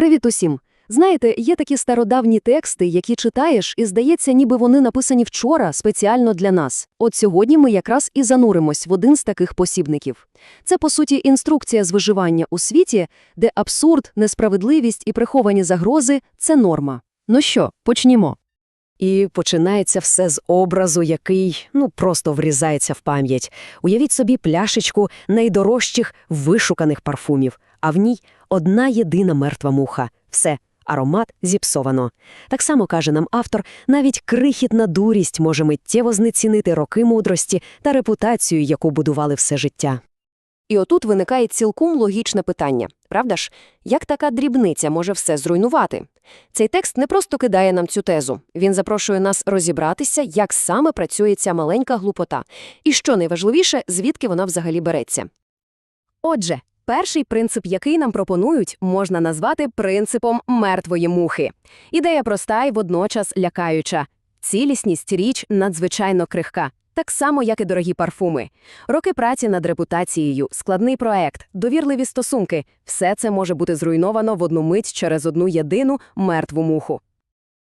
Привіт усім! Знаєте, є такі стародавні тексти, які читаєш, і здається, ніби вони написані вчора спеціально для нас. От сьогодні ми якраз і зануримось в один з таких посібників. Це, по суті, інструкція з виживання у світі, де абсурд, несправедливість і приховані загрози – це норма. Ну що, почнімо. І починається все з образу, який, ну, просто врізається в пам'ять. Уявіть собі пляшечку найдорожчих вишуканих парфумів, а в ній одна єдина мертва муха. Все, аромат зіпсовано. Так само, каже нам автор, навіть крихітна дурість може миттєво знецінити роки мудрості та репутацію, яку будували все життя. І отут виникає цілком логічне питання. Правда ж? Як така дрібниця може все зруйнувати? Цей текст не просто кидає нам цю тезу. Він запрошує нас розібратися, як саме працює ця маленька глупота. І що найважливіше, звідки вона взагалі береться. Отже, перший принцип, який нам пропонують, можна назвати принципом мертвої мухи. Ідея проста і водночас лякаюча. Цілісність річ надзвичайно крихка. Так само, як і дорогі парфуми. Роки праці над репутацією, складний проект, довірливі стосунки – все це може бути зруйновано в одну мить через одну єдину мертву муху.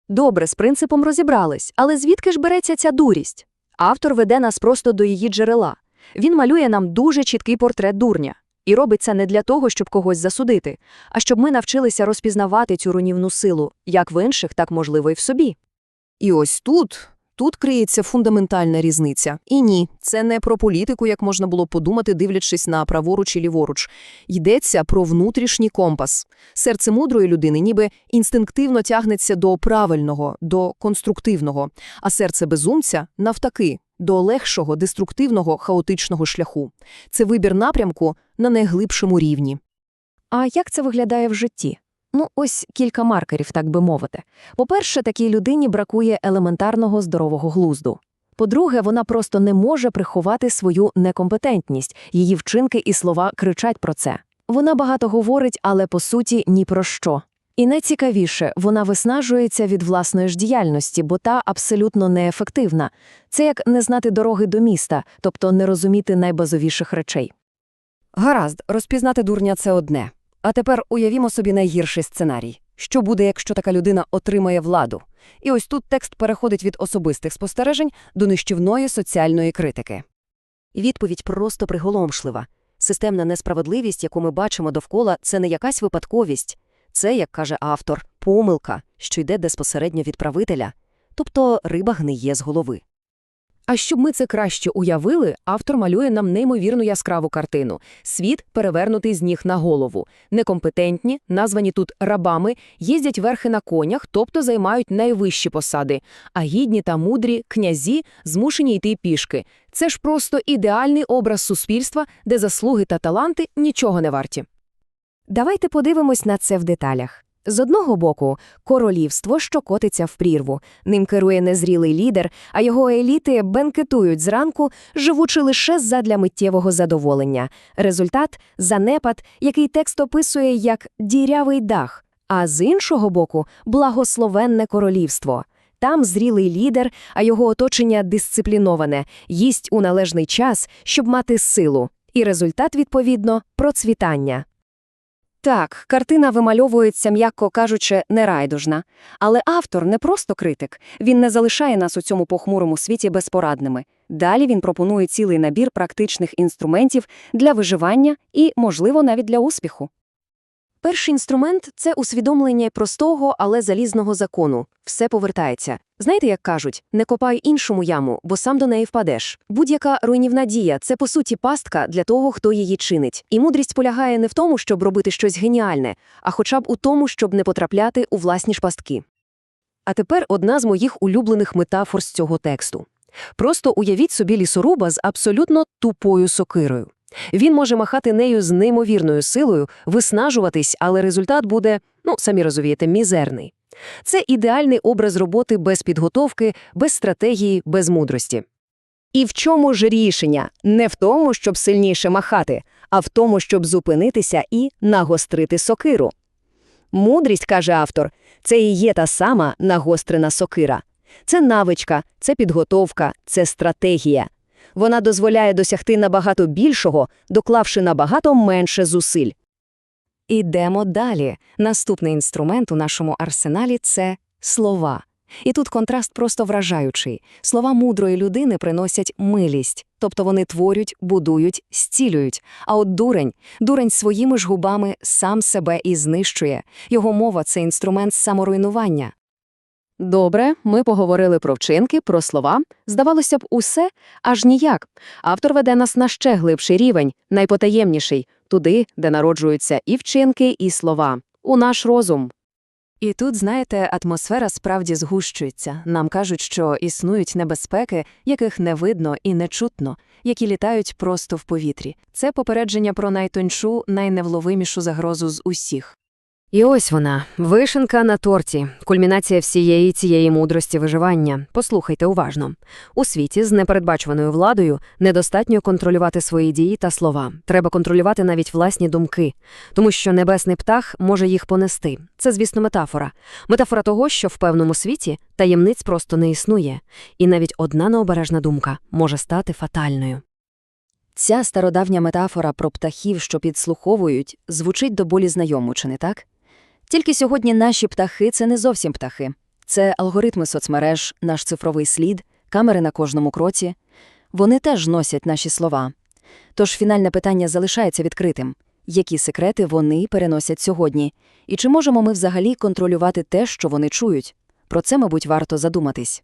Добре, з принципом розібрались, але звідки ж береться ця дурість? Автор веде нас просто до її джерела. Він малює нам дуже чіткий портрет дурня. І робить це не для того, щоб когось засудити, а щоб ми навчилися розпізнавати цю руйнівну силу, як в інших, так можливо і в собі. І ось тут, тут криється фундаментальна різниця. І ні, це не про політику, як можна було подумати, дивлячись на праворуч і ліворуч. Йдеться про внутрішній компас. Серце мудрої людини ніби інстинктивно тягнеться до правильного, до конструктивного, а серце безумця – навтаки, до легшого, деструктивного, хаотичного шляху. Це вибір напрямку на найглибшому рівні. А як це виглядає в житті? Ну, ось кілька маркерів, так би мовити. По-перше, такій людині бракує елементарного здорового глузду. По-друге, вона просто не може приховати свою некомпетентність, її вчинки і слова кричать про це. Вона багато говорить, але по суті ні про що. І найцікавіше, вона виснажується від власної ж діяльності, бо та абсолютно неефективна. Це як не знати дороги до міста, тобто не розуміти найбазовіших речей. Гаразд, розпізнати дурня – це одне. А тепер уявімо собі найгірший сценарій. Що буде, якщо така людина отримає владу? І ось тут текст переходить від особистих спостережень до нищівної соціальної критики. Відповідь просто приголомшлива. Системна несправедливість, яку ми бачимо довкола, це не якась випадковість. Це, як каже автор, помилка, що йде безпосередньо від правителя. Тобто риба гниє з голови. А щоб ми це краще уявили, автор малює нам неймовірну яскраву картину. Світ перевернутий з ніг на голову. Некомпетентні, названі тут рабами, їздять верхи на конях, тобто займають найвищі посади, а гідні та мудрі князі змушені йти пішки. Це ж просто ідеальний образ суспільства, де заслуги та таланти нічого не варті. Давайте подивимось на це в деталях. З одного боку, королівство, що котиться в прірву. Ним керує незрілий лідер, а його еліти бенкетують зранку, живучи лише задля миттєвого задоволення. Результат – занепад, який текст описує як «дірявий дах». А з іншого боку – благословенне королівство. Там зрілий лідер, а його оточення дисципліноване, їсть у належний час, щоб мати силу. І результат, відповідно, процвітання. Так, картина вимальовується, м'яко кажучи, нерайдужна. Але автор не просто критик. Він не залишає нас у цьому похмурому світі безпорадними. Далі він пропонує цілий набір практичних інструментів для виживання і, можливо, навіть для успіху. Перший інструмент – це усвідомлення простого, але залізного закону. Все повертається. Знаєте, як кажуть, не копай іншому яму, бо сам до неї впадеш. Будь-яка руйнівна дія – це, по суті, пастка для того, хто її чинить. І мудрість полягає не в тому, щоб робити щось геніальне, а хоча б у тому, щоб не потрапляти у власні ж пастки. А тепер одна з моїх улюблених метафор з цього тексту. Просто уявіть собі лісоруба з абсолютно тупою сокирою. Він може махати нею з неймовірною силою, виснажуватись, але результат буде, ну, самі розумієте, мізерний. Це ідеальний образ роботи без підготовки, без стратегії, без мудрості. І в чому ж рішення? Не в тому, щоб сильніше махати, а в тому, щоб зупинитися і нагострити сокиру. Мудрість, каже автор, це і є та сама нагострена сокира. Це навичка, це підготовка, це стратегія. Вона дозволяє досягти набагато більшого, доклавши набагато менше зусиль. Ідемо далі. Наступний інструмент у нашому арсеналі це слова. І тут контраст просто вражаючий. Слова мудрої людини приносять милість, тобто вони творять, будують, зцілюють. А от дурень, дурень своїми ж губами сам себе і знищує. Його мова це інструмент саморуйнування. Добре, ми поговорили про вчинки, про слова. Здавалося б, усе аж ніяк. Автор веде нас на ще глибший рівень, найпотаємніший, туди, де народжуються і вчинки, і слова, у наш розум. І тут, знаєте, атмосфера справді згущується. Нам кажуть, що існують небезпеки, яких не видно і не чутно, які літають просто в повітрі. Це попередження про найтоншу, найневловимішу загрозу з усіх. І ось вона, вишенка на торті, кульмінація всієї цієї мудрості виживання. Послухайте уважно. У світі з непередбачуваною владою недостатньо контролювати свої дії та слова. Треба контролювати навіть власні думки, тому що небесний птах може їх понести. Це, звісно, метафора. Метафора того, що в певному світі таємниць просто не існує, і навіть одна необережна думка може стати фатальною. Ця стародавня метафора про птахів, що підслуховують, звучить до болі знайомо, чи не так? Тільки сьогодні наші птахи це не зовсім птахи. Це алгоритми соцмереж, наш цифровий слід, камери на кожному кроці. Вони теж носять наші слова. Тож фінальне питання залишається відкритим. Які секрети вони переносять сьогодні? І чи можемо ми взагалі контролювати те, що вони чують? Про це, мабуть, варто задуматись.